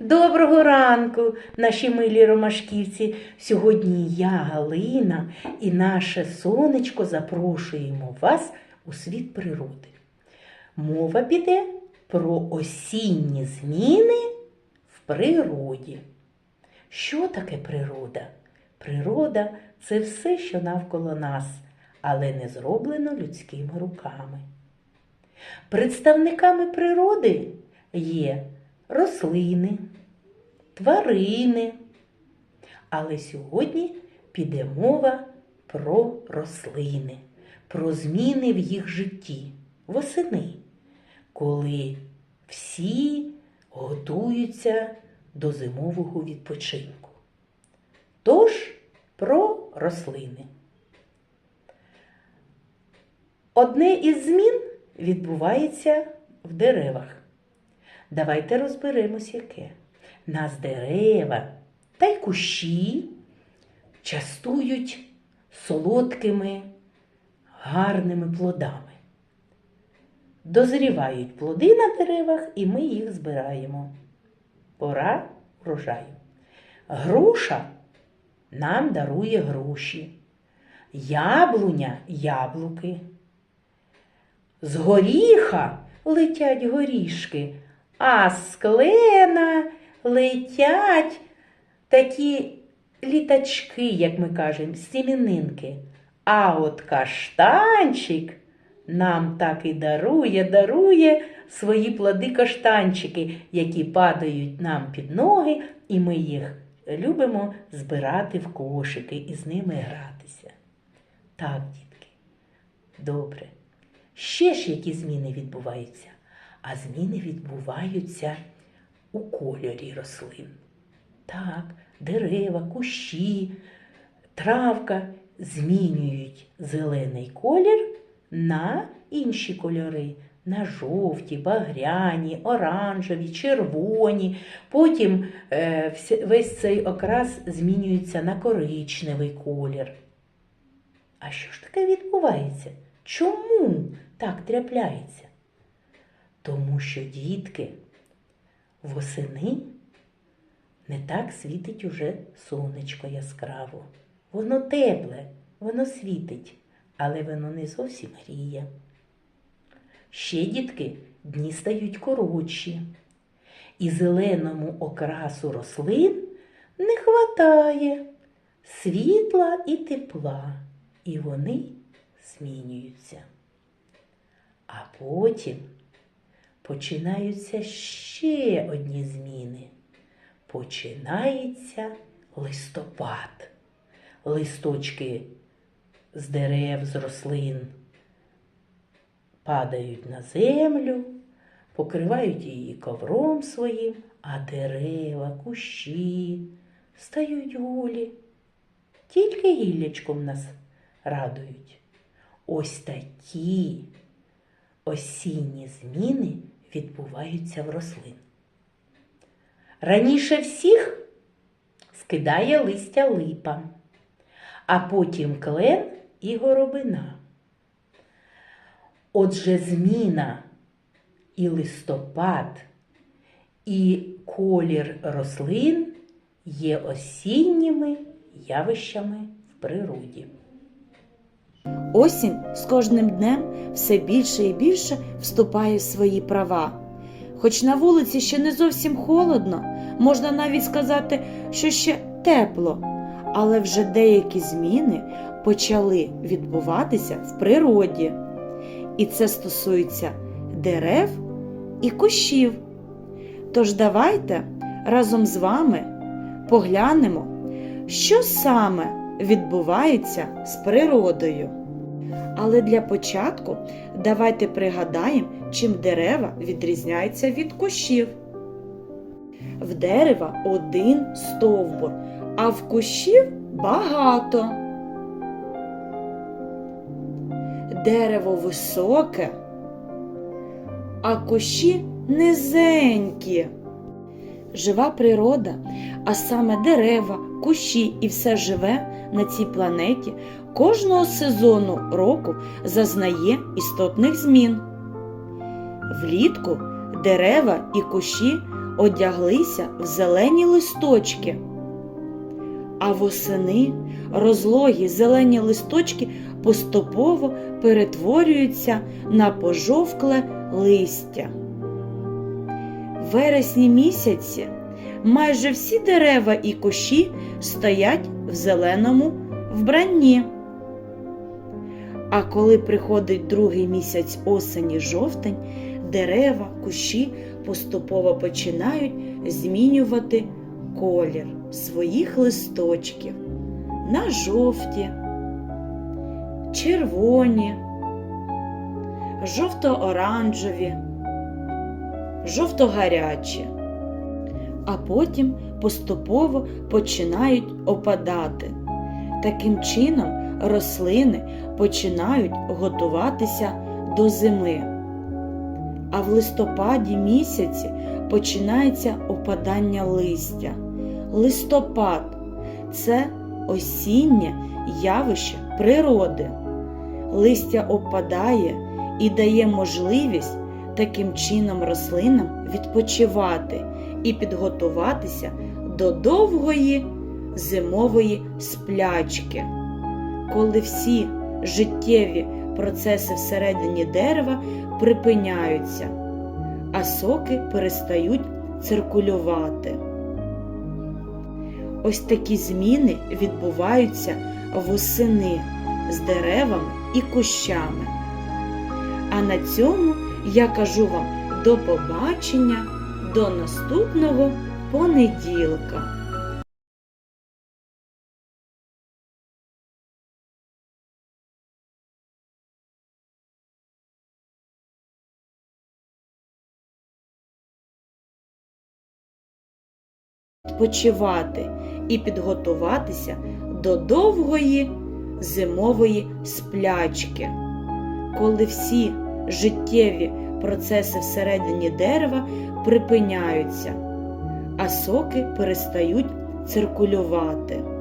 Доброго ранку, наші милі ромашківці. Сьогодні я, Галина, і наше сонечко запрошуємо вас у світ природи. Мова піде про осінні зміни в природі. Що таке природа? Природа це все, що навколо нас, але не зроблено людськими руками. Представниками природи є рослини, тварини. Але сьогодні піде мова про рослини, про зміни в їх житті восени, коли всі готуються до зимового відпочинку. Тож про рослини. Одне із змін відбувається в деревах. Давайте розберемось, яке. Нас дерева та й кущі частують солодкими, гарними плодами. Дозрівають плоди на деревах, і ми їх збираємо. Пора врожаю. Груша нам дарує груші, яблуня яблуки. З горіха летять горішки, а з клена летять такі літачки, як ми кажемо, сімінинки. А от каштанчик нам так і дарує, дарує свої плоди каштанчики, які падають нам під ноги, і ми їх любимо збирати в кошики і з ними гратися. Так, дітки, добре. Ще ж які зміни відбуваються? А зміни відбуваються у кольорі рослин. Так, дерева, кущі, травка змінюють зелений колір на інші кольори. На жовті, багряні, оранжеві, червоні. Потім е, весь цей окрас змінюється на коричневий колір. А що ж таке відбувається? Чому так трапляється? Тому що дітки восени не так світить уже сонечко яскраво. Воно тепле, воно світить, але воно не зовсім гріє. Ще дітки дні стають коротші, і зеленому окрасу рослин не хватає світла і тепла, і вони змінюються. А потім починаються ще одні зміни. Починається листопад. Листочки з дерев, з рослин падають на землю, покривають її ковром своїм, а дерева, кущі стають голі. Тільки гіллячком нас радують. Ось такі осінні зміни відбуваються в рослин. Раніше всіх скидає листя липа, а потім клен і горобина. Отже, зміна і листопад, і колір рослин є осінніми явищами в природі. Осінь з кожним днем все більше і більше вступає в свої права. Хоч на вулиці ще не зовсім холодно, можна навіть сказати, що ще тепло, але вже деякі зміни почали відбуватися в природі. І це стосується дерев і кущів. Тож давайте разом з вами поглянемо, що саме відбувається з природою. Але для початку давайте пригадаємо, чим дерева відрізняються від кущів. В дерева один стовбур, а в кущів багато. Дерево високе, а кущі низенькі. Жива природа, а саме дерева, кущі і все живе на цій планеті кожного сезону року зазнає істотних змін. Влітку дерева і кущі одяглися в зелені листочки. А восени розлогі зелені листочки поступово перетворюються на пожовкле листя. Вересні місяці майже всі дерева і кущі стоять в зеленому вбранні. А коли приходить другий місяць осені жовтень, дерева, кущі поступово починають змінювати колір своїх листочків на жовті, червоні, жовто-оранжеві, жовто-гарячі, а потім поступово починають опадати. Таким чином рослини починають готуватися до зими. А в листопаді місяці починається опадання листя. Листопад це осіннє явище природи. Листя опадає і дає можливість таким чином рослинам відпочивати і підготуватися до довгої зимової сплячки, коли всі життєві процеси всередині дерева припиняються, а соки перестають циркулювати. Ось такі зміни відбуваються восени з деревами і кущами. А на цьому я кажу вам до побачення, до наступного понеділка. Відпочивати і підготуватися до довгої зимової сплячки, коли всі життєві процеси всередині дерева припиняються, а соки перестають циркулювати.